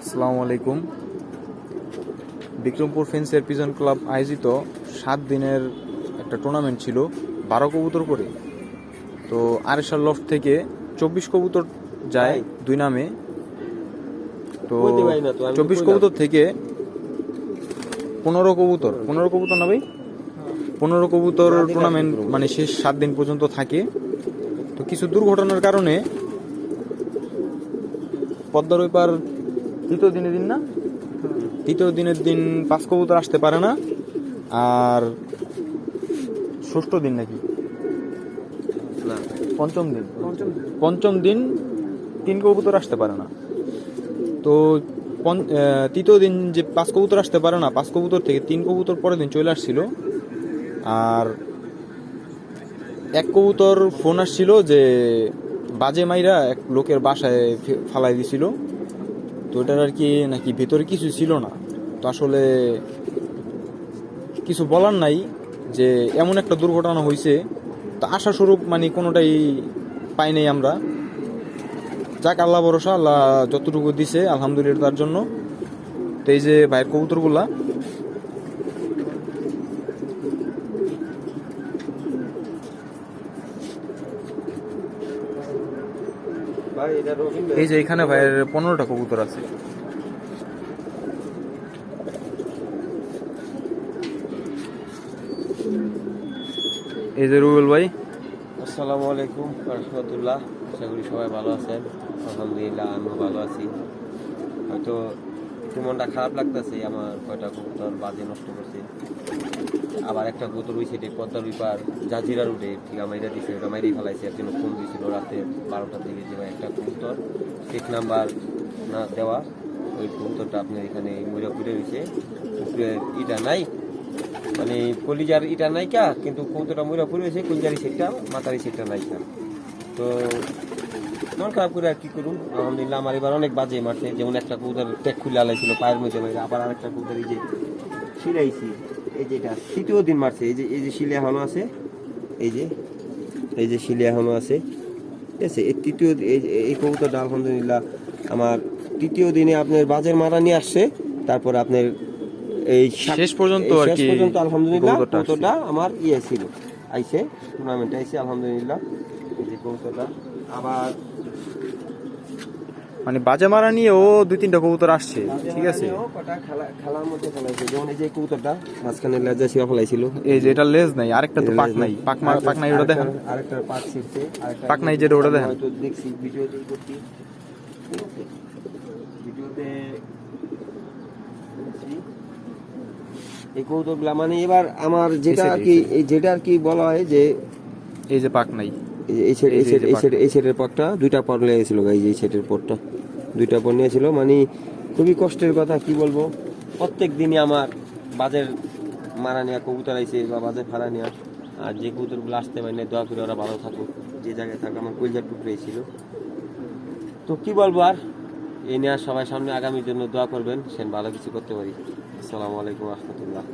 আসসালামু আলাইকুম। Bikrampur ফেন্সের pigeon club আয়োজিত সাত দিনের একটা টুর্নামেন্ট ছিল বারো কবুতর করে। তো আরেশার লফট থেকে চব্বিশ কবুতর যায় দুই নামে। তো চব্বিশ কবুতর থেকে পনেরো কবুতর। পনেরো কবুতর না ভাই? পনেরো কবুতর টুর্নামেন্ট মানে শেষ সাত দিন পর্যন্ত থাকে। তো কিছু দুর্ঘটনার কারণে পদ্মার ওই পার তৃতীয় দিনের দিন না? তৃতীয় দিনের দিন পাঁচ কবুতর আসতে পারে না। আর ষষ্ঠ দিন নাকি? পঞ্চম দিন। পঞ্চম দিন। তিন কবুতর আসতে পারে না। তো তৃতীয় দিন যে পাঁচ কবুতর আসতে পারে না পাঁচ কবুতর থেকে তিন কবুতর পরের দিন চলে আসছিল। আর এক কবুতর ফোন আসছিল যে বাজে মাইরা এক লোকের বাসায় ফালাই দিছিল। তো ওটার আর কি নাকি ভেতরে কিছু ছিল না। তো আসলে কিছু বলার নাই যে এমন একটা দুর্ঘটনা হয়েছে তো আশাস্বরূপ মানে কোনোটাই পাই নাই আমরা। যাক, আল্লাহ ভরসা, আল্লাহ যতটুকু দিছে, আলহামদুলিল্লাহ তার জন্য। তো এই যে ভাইয়ের কবুতরগুলা ভাই এটা রহিম এই যে এখানে ভাইয়ের পনেরোটা কবুতর আছে। এই যে রুবেল ভাই। আসসালামু আলাইকুম রহমতুল্লাহ। আশা করি সবাই ভালো আছেন। আলহামদুলিল্লাহ আমিও ভালো আছি। হয়তো একটু মনটা খারাপ লাগতেছে আমার কয়টা কবুতর বাজে নষ্ট করছে। আবার একটা কবুতর ওই সাইডে পদ্মার বিপার জাজিরা রুটে ঠিক মাইরা দিছে ওটা মাইরেই ফেলাইছে, একজন ফোন দিয়েছিল রাতে বারোটা থেকে যে একটা কবুতর, ঠিক নাম্বার না দেওয়া, ওই কবুতরটা আপনার এখানে ময়রা পুড়ে রয়েছে ইটা নাই মানে কলিজার ইটা নাইকা কিন্তু কৌতোটা ময়রা পড়ে রয়েছে কলিজারি সেটটা মাথারি সেটটা নাইকা তো মন খারাপ করে আর কি করুন। আলহামদুলিল্লাহ আমার এবার অনেক বাজে মাঠে। যেমন একটা কৌতার ট্যাক খুলে আলাইছিল পায়ের মধ্যে বাইরে আবার আরেকটা কৌতার এই যে শিলাইছি এই যে এটা তৃতীয় দিন মারছে। এই যে এই যে শিলে এখনও আছে। এই যে এই যে শিলে এখনও আছে। ঠিক আছে? এই তৃতীয় এই কবুতরটা আলহামদুলিল্লাহ আমার তৃতীয় দিনে আপনার বাজের মারা নিয়ে আসছে। তারপর আপনার এই শেষ পর্যন্ত আর শেষ কি পর্যন্ত আলহামদুলিল্লাহ কবুতরটা আমার ইয়ে ছিল। আইসে টুর্নামেন্টে আইসে আলহামদুলিল্লাহ। কবুতরটা। আবার মানে বাজে মারা নিয়ে ও দুই তিনটা কবুতর আসছে ঠিক আছে? ও কটা খেলা খেলার মধ্যে ফেলাইছে। যেমন এই যে কবুতরটা মাঝখানে লেজা ছিঁড়া ফেলাইছিল। এই যে এটা লেজ নাই আরেকটা তো পাক নাই। পাক মা- পাক নাই ওটা দেখেন। আরেকটা পাক ছিঁড়ছে পাক নাই যেটা ওটা দেখেন। হয়তো দেখছি ভিডিওতে করছি। ভিডিওতে এই কৌতুকগুলা মানে এবার আমার যেটা আর কি এই যেটা আর কি বলা হয় যে এই যে পাক নাই। এই সেট এই সেট এই সেট এই সেটের পরটা দুইটা পর লেগেছিল গাইজ এই সেটের পরটা দুইটা পর নিয়েছিল মানে খুবই কষ্টের কথা কি বলব? প্রত্যেক দিনই আমার বাজের মারা নেওয়া কবুতর আইছে বা বাজের ফাড়া নেওয়া আর যে কবুতরগুলো আসতে পারে না দোয়া করে ওরা ভালো থাকুক যে জায়গায় থাকুক আমার কলজার টুকরে ছিল। তো কি বলব আর এই নিয়ে সবাই সামনে আগামীর জন্য দোয়া করবেন সেন ভালো কিছু করতে পারি। আসসালামু আলাইকুম রহমতুল্লাহ।